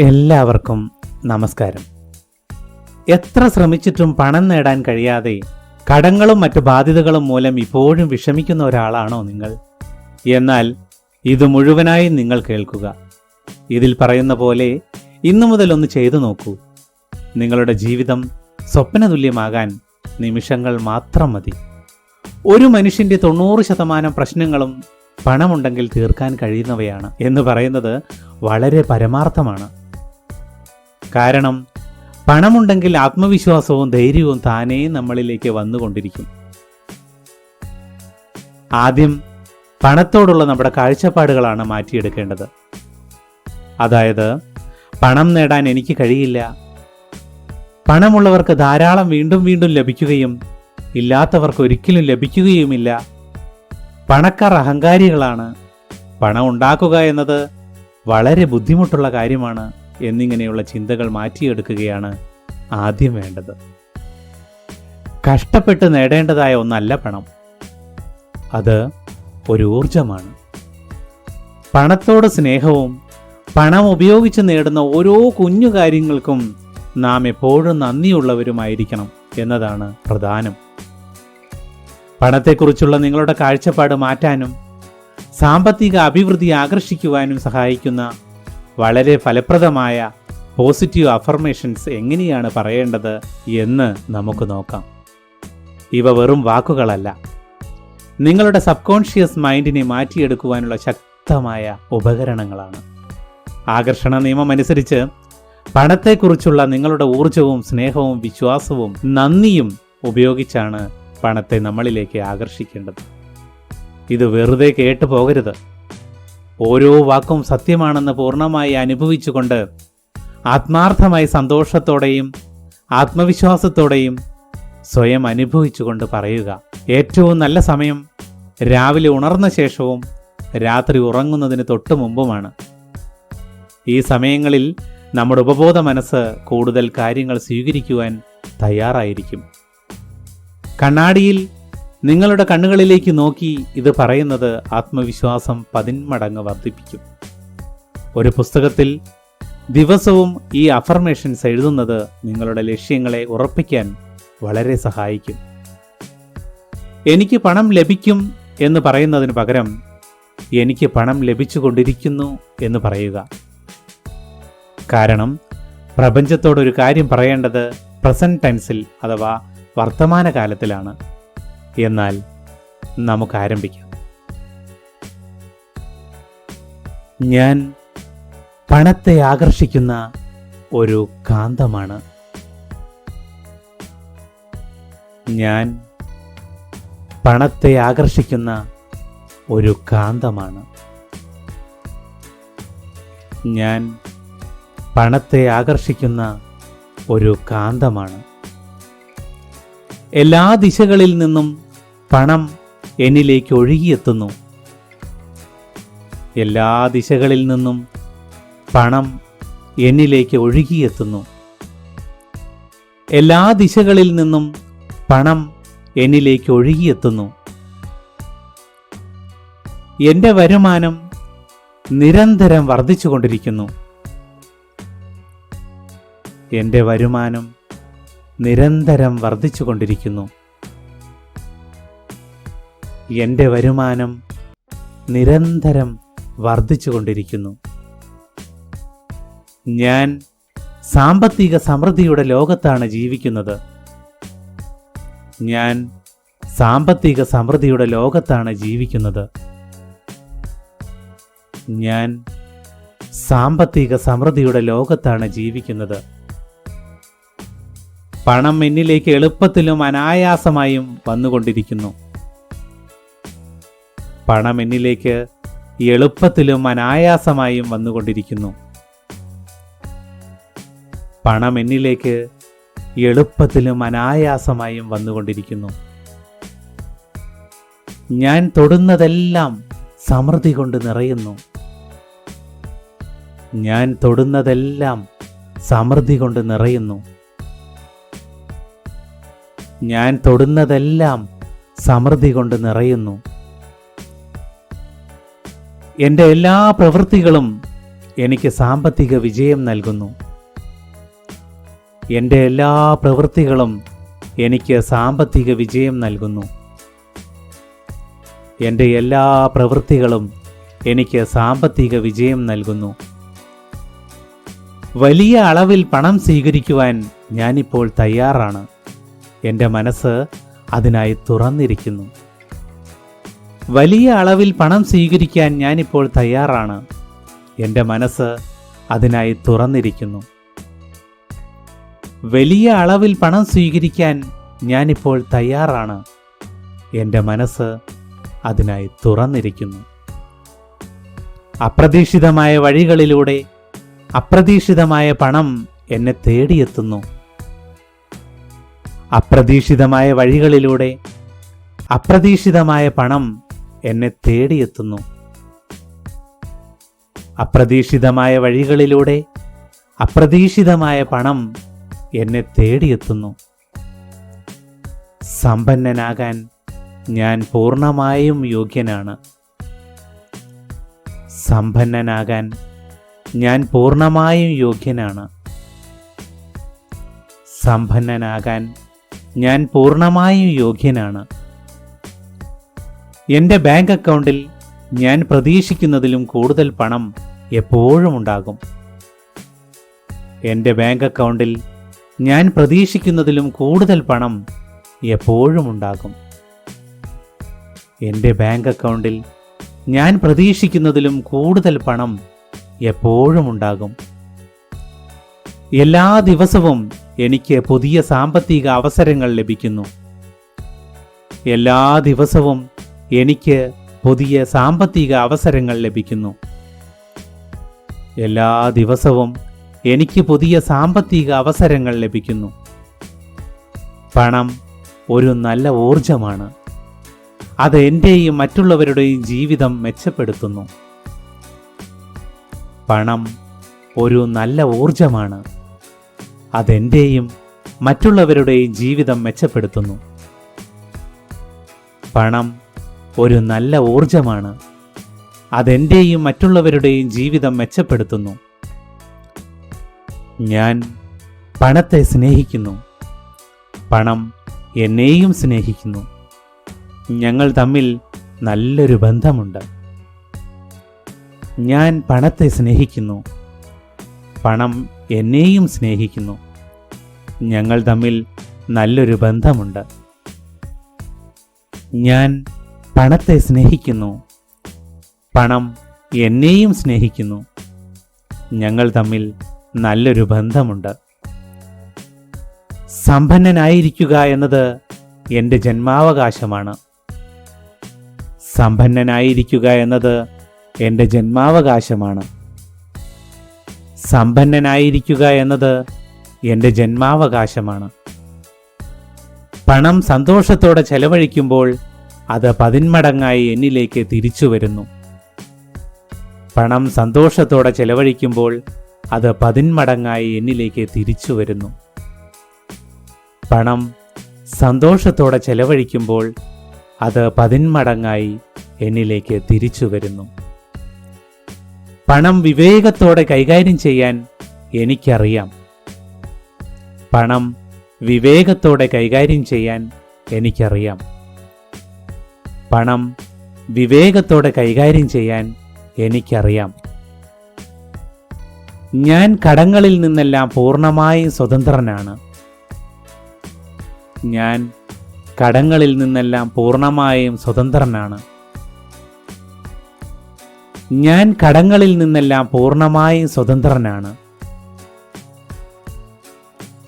എല്ലാവർക്കും നമസ്കാരം. എത്ര ശ്രമിച്ചിട്ടും പണം നേടാൻ കഴിയാതെ കടങ്ങളും മറ്റു ബാധ്യതകളും മൂലം ഇപ്പോഴും വിഷമിക്കുന്ന ഒരാളാണോ നിങ്ങൾ? എന്നാൽ ഇത് മുഴുവനായും നിങ്ങൾ കേൾക്കുക. ഇതിൽ പറയുന്ന പോലെ ഇന്നു മുതൽ ഒന്ന് ചെയ്തു നോക്കൂ. നിങ്ങളുടെ ജീവിതം സ്വപ്നതുല്യമാകാൻ നിമിഷങ്ങൾ മാത്രം മതി. ഒരു മനുഷ്യന്റെ തൊണ്ണൂറ് ശതമാനം പ്രശ്നങ്ങളും പണമുണ്ടെങ്കിൽ തീർക്കാൻ കഴിയുന്നവയാണ് എന്ന് പറയുന്നത് വളരെ പരമാർത്ഥമാണ്. കാരണം പണമുണ്ടെങ്കിൽ ആത്മവിശ്വാസവും ധൈര്യവും താനേ നമ്മളിലേക്ക് വന്നുകൊണ്ടിരിക്കും. ആദ്യം പണത്തോടുള്ള നമ്മുടെ കാഴ്ചപ്പാടുകളാണ് മാറ്റിയെടുക്കേണ്ടത്. അതായത് പണം നേടാൻ എനിക്ക് കഴിയില്ല. പണമുള്ളവർക്ക് ധാരാളം വീണ്ടും വീണ്ടും ലഭിക്കുകയും ഇല്ലാത്തവർക്ക് ഒരിക്കലും ലഭിക്കുകയുമില്ല. പണക്കാർ അഹങ്കാരികളാണ്. പണം ഉണ്ടാക്കുക എന്നത് വളരെ ബുദ്ധിമുട്ടുള്ള കാര്യമാണ്. എന്നിങ്ങനെയുള്ള ചിന്തകൾ മാറ്റിയെടുക്കുകയാണ് ആദ്യം വേണ്ടത്. കഷ്ടപ്പെട്ട് നേടേണ്ടതായ ഒന്നല്ല പണം. അത് ഒരു ഊർജമാണ് പണത്തോട് സ്നേഹവും പണം ഉപയോഗിച്ച് നേടുന്ന ഓരോ കുഞ്ഞു കാര്യങ്ങൾക്കും നാം എപ്പോഴും നന്ദിയുള്ളവരുമായിരിക്കണം എന്നതാണ് പ്രധാനം. പണത്തെക്കുറിച്ചുള്ള നിങ്ങളുടെ കാഴ്ചപ്പാട് മാറ്റാനും സാമ്പത്തിക അഭിവൃദ്ധി ആകർഷിക്കുവാനും സഹായിക്കുന്ന വളരെ ഫലപ്രദമായ പോസിറ്റീവ് അഫർമേഷൻസ് എങ്ങനെയാണ് പറയേണ്ടത് എന്ന് നമുക്ക് നോക്കാം. ഇവ വെറും വാക്കുകളല്ല. നിങ്ങളുടെ സബ് കോൺഷ്യസ് മൈൻഡിനെ മാറ്റിയെടുക്കുവാനുള്ള ശക്തമായ ഉപകരണങ്ങളാണ്. ആകർഷണ നിയമം അനുസരിച്ച് പണത്തെക്കുറിച്ചുള്ള നിങ്ങളുടെ ഊർജവും സ്നേഹവും വിശ്വാസവും നന്ദിയും ഉപയോഗിച്ചാണ് പണത്തെ നമ്മളിലേക്ക് ആകർഷിക്കേണ്ടത്. ഇത് വെറുതെ കേട്ടു പോകരുത് ഓരോ വാക്കും സത്യമാണെന്ന് പൂർണമായി അനുഭവിച്ചുകൊണ്ട് ആത്മാർത്ഥമായി സന്തോഷത്തോടെയും ആത്മവിശ്വാസത്തോടെയും സ്വയം അനുഭവിച്ചുകൊണ്ട് പറയുക. ഏറ്റവും നല്ല സമയം രാവിലെ ഉണർന്ന ശേഷവും രാത്രി ഉറങ്ങുന്നതിന് തൊട്ടു മുമ്പുമാണ്. ഈ സമയങ്ങളിൽ നമ്മുടെ ഉപബോധ മനസ്സ് കൂടുതൽ കാര്യങ്ങൾ സ്വീകരിക്കുവാൻ തയ്യാറായിരിക്കും. കണ്ണാടിയിൽ നിങ്ങളുടെ കണ്ണുകളിലേക്ക് നോക്കി ഇത് പറയുന്നത് ആത്മവിശ്വാസം പതിന്മടങ്ങ് വർദ്ധിപ്പിക്കും. ഒരു പുസ്തകത്തിൽ ദിവസവും ഈ അഫർമേഷൻസ് എഴുതുന്നത് നിങ്ങളുടെ ലക്ഷ്യങ്ങളെ ഉറപ്പിക്കാൻ വളരെ സഹായിക്കും. എനിക്ക് പണം ലഭിക്കും എന്ന് പറയുന്നതിന് പകരം എനിക്ക് പണം ലഭിച്ചുകൊണ്ടിരിക്കുന്നു എന്ന് പറയുക. കാരണം പ്രപഞ്ചത്തോടൊരു കാര്യം പറയേണ്ടത് പ്രസന്റ് ടെൻസിൽ അഥവാ വർത്തമാനകാലത്തിലാണ്. എന്നാൽ നമുക്ക് ആരംഭിക്കാം ഞാൻ പണത്തെ ആകർഷിക്കുന്ന ഒരു കാന്തമാണ്. ഞാൻ പണത്തെ ആകർഷിക്കുന്ന ഒരു കാന്തമാണ്. ഞാൻ പണത്തെ ആകർഷിക്കുന്ന ഒരു കാന്തമാണ്. എല്ലാ ദിശകളിൽ നിന്നും പണം എന്നിലേക്ക് ഒഴുകിയെത്തുന്നു. എല്ലാ ദിശകളിൽ നിന്നും പണം എന്നിലേക്ക് ഒഴുകിയെത്തുന്നു. എല്ലാ ദിശകളിൽ നിന്നും പണം എന്നിലേക്ക് ഒഴുകിയെത്തുന്നു. എന്റെ വരുമാനം നിരന്തരം വർദ്ധിച്ചുകൊണ്ടിരിക്കുന്നു. എന്റെ വരുമാനം നിരന്തരം വർദ്ധിച്ചുകൊണ്ടിരിക്കുന്നു. എന്റെ വരുമാനം നിരന്തരം വർദ്ധിച്ചുകൊണ്ടിരിക്കുന്നു. ഞാൻ സാമ്പത്തിക സമൃദ്ധിയുടെ ലോകത്താണ് ജീവിക്കുന്നത്. ഞാൻ സാമ്പത്തിക സമൃദ്ധിയുടെ ലോകത്താണ് ജീവിക്കുന്നത്. ഞാൻ സാമ്പത്തിക സമൃദ്ധിയുടെ ലോകത്താണ് ജീവിക്കുന്നത്. പണം എന്നിലേക്ക് എളുപ്പത്തിലും അനായാസമായും വന്നുകൊണ്ടിരിക്കുന്നു. പണം എന്നിലേക്ക് എളുപ്പത്തിലും അനായാസമായും വന്നുകൊണ്ടിരിക്കുന്നു. പണം എന്നിലേക്ക് എളുപ്പത്തിലും അനായാസമായും വന്നുകൊണ്ടിരിക്കുന്നു. ഞാൻ തൊടുന്നതെല്ലാം സമൃദ്ധി കൊണ്ട് നിറയുന്നു. ഞാൻ തൊടുന്നതെല്ലാം സമൃദ്ധി കൊണ്ട് നിറയുന്നു. ഞാൻ തൊടുന്നതെല്ലാം സമൃദ്ധി കൊണ്ട് നിറയുന്നു. എന്റെ എല്ലാ പ്രവൃത്തികളും എനിക്ക് സാമ്പത്തിക വിജയം നൽകുന്നു. എന്റെ എല്ലാ പ്രവൃത്തികളും എനിക്ക് സാമ്പത്തിക വിജയം നൽകുന്നു. എന്റെ എല്ലാ പ്രവൃത്തികളും എനിക്ക് സാമ്പത്തിക വിജയം നൽകുന്നു. വലിയ അളവിൽ പണം സ്വീകരിക്കുവാൻ ഞാനിപ്പോൾ തയ്യാറാണ്. എന്റെ മനസ്സ് അതിനായി തുറന്നിരിക്കുന്നു. വലിയ അളവിൽ പണം സ്വീകരിക്കാൻ ഞാനിപ്പോൾ തയ്യാറാണ്. എന്റെ മനസ്സ് അതിനായി തുറന്നിരിക്കുന്നു. വലിയ അളവിൽ പണം സ്വീകരിക്കാൻ ഞാനിപ്പോൾ തയ്യാറാണ്. എന്റെ മനസ്സ് അതിനായി തുറന്നിരിക്കുന്നു. അപ്രതീക്ഷിതമായ വഴികളിലൂടെ അപ്രതീക്ഷിതമായ പണം എന്നെ തേടിയെത്തുന്നു. അപ്രതീക്ഷിതമായ വഴികളിലൂടെ അപ്രതീക്ഷിതമായ പണം എന്നെ തേടിയെത്തുന്നു. അപ്രതീക്ഷിതമായ വഴികളിലൂടെ അപ്രതീക്ഷിതമായ പണം എന്നെ തേടിയെത്തുന്നു. സമ്പന്നനാകാൻ ഞാൻ പൂർണമായും യോഗ്യനാണ്. സമ്പന്നനാകാൻ ഞാൻ പൂർണമായും യോഗ്യനാണ്. സമ്പന്നനാകാൻ ഞാൻ പൂർണമായും യോഗ്യനാണ്. എന്റെ ബാങ്ക് അക്കൗണ്ടിൽ ഞാൻ പ്രതീക്ഷിക്കുന്നതിലും കൂടുതൽ പണം എപ്പോഴും ഉണ്ടാകും. എന്റെ ബാങ്ക് അക്കൗണ്ടിൽ ഞാൻ പ്രതീക്ഷിക്കുന്നതിലും കൂടുതൽ പണം എപ്പോഴും ഉണ്ടാകും. എന്റെ ബാങ്ക് അക്കൗണ്ടിൽ ഞാൻ പ്രതീക്ഷിക്കുന്നതിലും കൂടുതൽ പണം എപ്പോഴും ഉണ്ടാകും. എല്ലാ ദിവസവും എനിക്ക് പുതിയ സാമ്പത്തിക അവസരങ്ങൾ ലഭിക്കുന്നു. എല്ലാ ദിവസവും എനിക്ക് പുതിയ സാമ്പത്തിക അവസരങ്ങൾ ലഭിക്കുന്നു. എല്ലാ ദിവസവും എനിക്ക് പുതിയ സാമ്പത്തിക അവസരങ്ങൾ ലഭിക്കുന്നു. പണം ഒരു നല്ല ഊർജമാണ് അത് എന്റെയും മറ്റുള്ളവരുടെയും ജീവിതം മെച്ചപ്പെടുത്തുന്നു. പണം ഒരു നല്ല ഊർജമാണ് അതെന്റെയും മറ്റുള്ളവരുടെയും ജീവിതം മെച്ചപ്പെടുത്തുന്നു. പണം ഒരു നല്ല ഊർജമാണ് അതെന്റെയും മറ്റുള്ളവരുടെയും ജീവിതം മെച്ചപ്പെടുത്തുന്നു. ഞാൻ പണത്തെ സ്നേഹിക്കുന്നു. പണം എന്നെയും സ്നേഹിക്കുന്നു. ഞങ്ങൾ തമ്മിൽ നല്ലൊരു ബന്ധമുണ്ട്. ഞാൻ പണത്തെ സ്നേഹിക്കുന്നു. പണം എന്നെയും സ്നേഹിക്കുന്നു. ഞങ്ങൾ തമ്മിൽ നല്ലൊരു ബന്ധമുണ്ട്. ഞാൻ പണത്തെ സ്നേഹിക്കുന്നു. പണം എന്നെയും സ്നേഹിക്കുന്നു. ഞങ്ങൾ തമ്മിൽ നല്ലൊരു ബന്ധമുണ്ട്. സമ്പന്നനായിരിക്കുക എന്നത് എന്റെ ജന്മാവകാശമാണ്. സമ്പന്നനായിരിക്കുക എന്നത് എന്റെ ജന്മാവകാശമാണ്. സമ്പന്നനായിരിക്കുക എന്നത് എന്റെ ജന്മാവകാശമാണ്. പണം സന്തോഷത്തോടെ ചെലവഴിക്കുമ്പോൾ അത് പതിന്മടങ്ങായി എന്നിലേക്ക് തിരിച്ചു വരുന്നു. പണം സന്തോഷത്തോടെ ചെലവഴിക്കുമ്പോൾ അത് പതിന്മടങ്ങായി എന്നിലേക്ക് തിരിച്ചു വരുന്നു. പണം സന്തോഷത്തോടെ ചെലവഴിക്കുമ്പോൾ അത് പതിന്മടങ്ങായി എന്നിലേക്ക് തിരിച്ചു വരുന്നു. പണം വിവേകത്തോടെ കൈകാര്യം ചെയ്യാൻ എനിക്കറിയാം. പണം വിവേകത്തോടെ കൈകാര്യം ചെയ്യാൻ എനിക്കറിയാം. പണം വിവേകത്തോടെ കൈകാര്യം ചെയ്യാൻ എനിക്കറിയാം. ഞാൻ കടങ്ങളിൽ നിന്നെല്ലാം പൂർണമായും സ്വതന്ത്രനാണ്. ഞാൻ കടങ്ങളിൽ നിന്നെല്ലാം പൂർണമായും സ്വതന്ത്രനാണ്. ഞാൻ കടങ്ങളിൽ നിന്നെല്ലാം പൂർണമായും സ്വതന്ത്രനാണ്.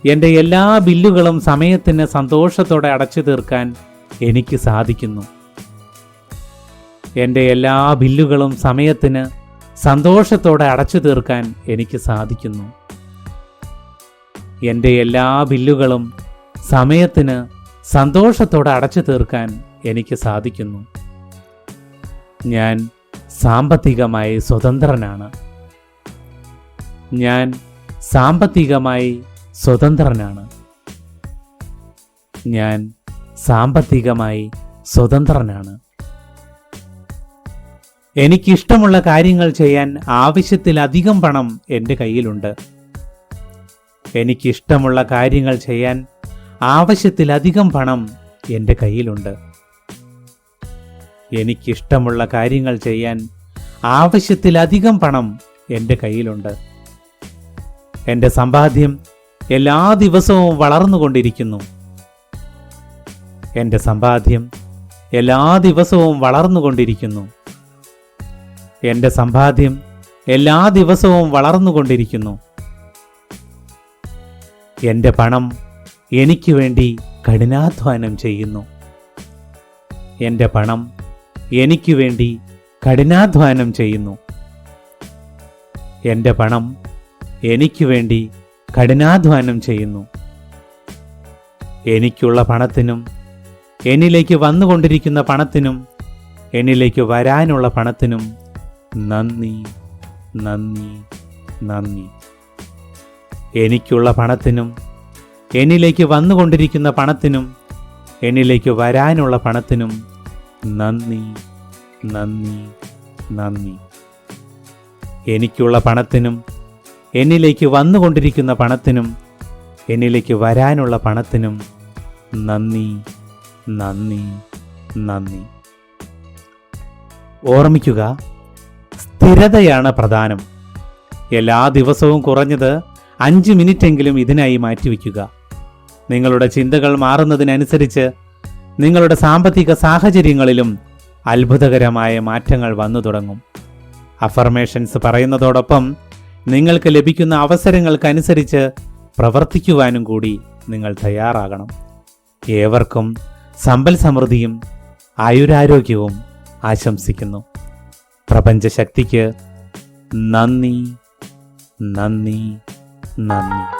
എന്റെ എല്ലാ ബില്ലുകളും സമയത്തിന് സന്തോഷത്തോടെ അടച്ചു തീർക്കാൻ എനിക്ക് സാധിക്കുന്നു. എന്റെ എല്ലാ ബില്ലുകളും സമയത്തിന് സന്തോഷത്തോടെ അടച്ചു തീർക്കാൻ എനിക്ക് സാധിക്കുന്നു. എന്റെ എല്ലാ ബില്ലുകളും സമയത്തിന് സന്തോഷത്തോടെ അടച്ചു തീർക്കാൻ എനിക്ക് സാധിക്കുന്നു. ഞാൻ സാമ്പത്തികമായി സ്വതന്ത്രനാണ്. ഞാൻ സാമ്പത്തികമായി സ്വതന്ത്രനാണ്. ഞാൻ സാമ്പത്തികമായി സ്വതന്ത്രനാണ്. എനിക്കിഷ്ടമുള്ള കാര്യങ്ങൾ ചെയ്യാൻ ആവശ്യത്തിലധികം പണം എന്റെ കയ്യിലുണ്ട്. എനിക്കിഷ്ടമുള്ള കാര്യങ്ങൾ ചെയ്യാൻ ആവശ്യത്തിലധികം പണം എന്റെ കയ്യിലുണ്ട്. എനിക്കിഷ്ടമുള്ള കാര്യങ്ങൾ ചെയ്യാൻ ആവശ്യത്തിലധികം പണം എന്റെ കയ്യിലുണ്ട്. എന്റെ സമ്പാദ്യം എല്ലാ ദിവസവും വളർന്നുകൊണ്ടിരിക്കുന്നു. എന്റെ സമ്പാദ്യം എല്ലാ ദിവസവും വളർന്നുകൊണ്ടിരിക്കുന്നു. എന്റെ സമ്പാദ്യം എല്ലാ ദിവസവും വളർന്നുകൊണ്ടിരിക്കുന്നു. എന്റെ പണം എനിക്ക് വേണ്ടി കഠിനാധ്വാനം ചെയ്യുന്നു. എന്റെ പണം എനിക്ക് വേണ്ടി കഠിനാധ്വാനം ചെയ്യുന്നു. എന്റെ പണം എനിക്ക് വേണ്ടി കഠിനാധ്വാനം ചെയ്യുന്നു. എനിക്കുള്ള പണത്തിനും എന്നിലേക്ക് വന്നുകൊണ്ടിരിക്കുന്ന പണത്തിനും എന്നിലേക്ക് വരാനുള്ള പണത്തിനും നന്ദി നന്ദി നന്ദി. എനിക്കുള്ള പണത്തിനും എന്നിലേക്ക് വന്നുകൊണ്ടിരിക്കുന്ന പണത്തിനും എന്നിലേക്ക് വരാനുള്ള പണത്തിനും നന്ദി നന്ദി നന്ദി. എനിക്കുള്ള പണത്തിനും എന്നിലേക്ക് വന്നുകൊണ്ടിരിക്കുന്ന പണത്തിനും എന്നിലേക്ക് വരാനുള്ള പണത്തിനും നന്ദി നന്ദി നന്ദി. ഓർമ്മിക്കുക സ്ഥിരതയാണ് പ്രധാനം. എല്ലാ ദിവസവും കുറഞ്ഞത് അഞ്ച് മിനിറ്റെങ്കിലും ഇതിനായി മാറ്റിവെക്കുക. നിങ്ങളുടെ ചിന്തകൾ മാറുന്നതിനനുസരിച്ച് നിങ്ങളുടെ സാമ്പത്തിക സാഹചര്യങ്ങളിലും അത്ഭുതകരമായ മാറ്റങ്ങൾ വന്നു തുടങ്ങും. അഫർമേഷൻസ് പറയുന്നതോടൊപ്പം നിങ്ങൾക്ക് ലഭിക്കുന്ന അവസരങ്ങൾക്കനുസരിച്ച് പ്രവർത്തിക്കുവാനും കൂടി നിങ്ങൾ തയ്യാറാകണം. ഏവർക്കും സമ്പൽ സമൃദ്ധിയും ആയുരാരോഗ്യവും ആശംസിക്കുന്നു. പ്രപഞ്ചശക്തിക്ക് നന്ദി നന്ദി നന്ദി.